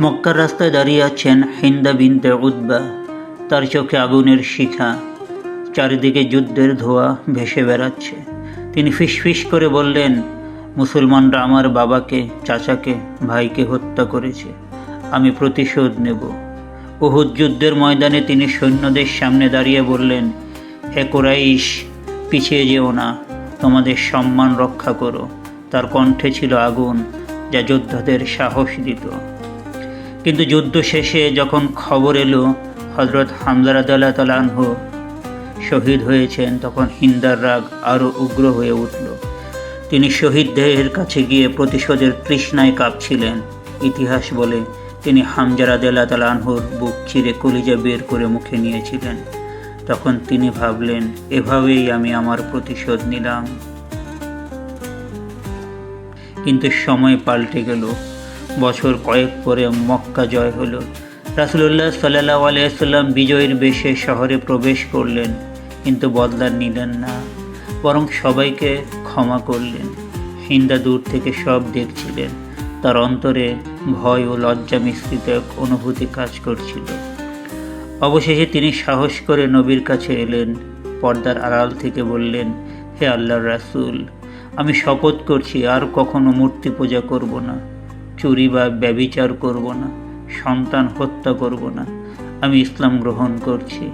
মক্কার রাস্তায় দাঁড়িয়ে আছেন হিন্দা বিনতে উদ্বা তার চোখে আগুনের শিখা। চারিদিকে যুদ্ধের ধোঁয়া ভেসে বেড়াচ্ছে। তিনি ফিসফিস করে বললেন, মুসলমানরা আমার বাবাকে, চাচাকে, ভাইকে হত্যা করেছে। আমি প্রতিশোধ নেব। উহুদ যুদ্ধের ময়দানে তিনি সৈন্যদের সামনে দাঁড়িয়ে বললেন, হে কোরাইশ, পিছিয়ে যেও না। তোমাদের সম্মান রক্ষা করো। তার কণ্ঠে ছিল আগুন, যা যোদ্ধাদের সাহস দিত। কিন্তু যুদ্ধ শেষে যখন খবর এলো হজরত হামদারাদাল্লাহ তালানহ শহীদ হয়েছেন, তখন হিন্দার রাগ আরও উগ্র হয়ে উঠল। তিনি শহীদ দেহের কাছে গিয়ে প্রতিশোধের তৃষ্ণায় কাঁপছিলেন। ইতিহাস বলে তিনি হামজারাদাল্লাহ তালানহর বুক চিরে কলিজা বের করে মুখে নিয়েছিলেন। তখন তিনি ভাবলেন, এভাবেই আমি আমার প্রতিশোধ নিলাম। কিন্তু সময় পাল্টে গেল। বছর কয়েক পরে মক্কা জয় হলো। রাসুলুল্লাহ সাল্লাহ আলিয়াল্লাম বিজয়ের বেশে শহরে প্রবেশ করলেন, কিন্তু বদলা নিলেন না, বরং সবাইকে ক্ষমা করলেন। হিন্দা দূর থেকে সব দেখছিলেন, তার অন্তরে ভয় ও লজ্জা মিশ্রিত এক অনুভূতি কাজ করছিল। অবশেষে তিনি সাহস করে নবীর কাছে এলেন, পর্দার আড়াল থেকে বললেন, হে আল্লাহর রাসূল, আমি শপথ করছি, আর কখনো মূর্তি পূজা করব না। চুরি বা ব্যবিচার করব না, সন্তান হত্যা করব না, আমি ইসলাম গ্রহণ করছি।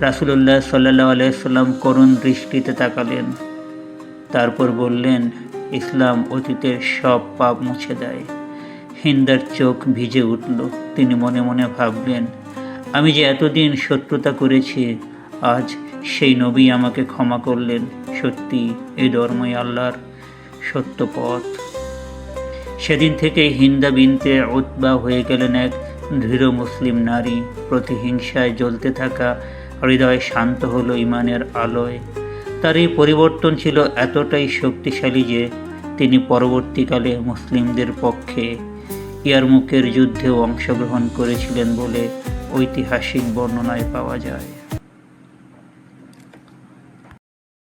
রাসুলুল্লাহ সাল্লাহ আলাইসাল্লাম করুণ দৃষ্টিতে তাকালেন। তারপর বললেন, ইসলাম অতীতের সব পাপ মুছে দেয়। হিন্দার চোখ ভিজে উঠল। তিনি মনে মনে ভাবলেন, আমি যে এতদিন শত্রুতা করেছি, আজ সেই নবী আমাকে ক্ষমা করলেন। সত্যি এই ধর্মই আল্লাহর সত্য পথ। সেদিন থেকে হিন্দা বিনতে উৎবা হয়ে গেলেন এক দৃঢ় মুসলিম নারী। প্রতিহিংসায় জ্বলতে থাকা হৃদয় শান্ত হলো ইমানের আলোয়। তার এই পরিবর্তন ছিল এতটাই শক্তিশালী যে তিনি পরবর্তীকালে মুসলিমদের পক্ষে ইয়ারমুকের যুদ্ধেও অংশগ্রহণ করেছিলেন বলে ঐতিহাসিক বর্ণনায় পাওয়া যায়।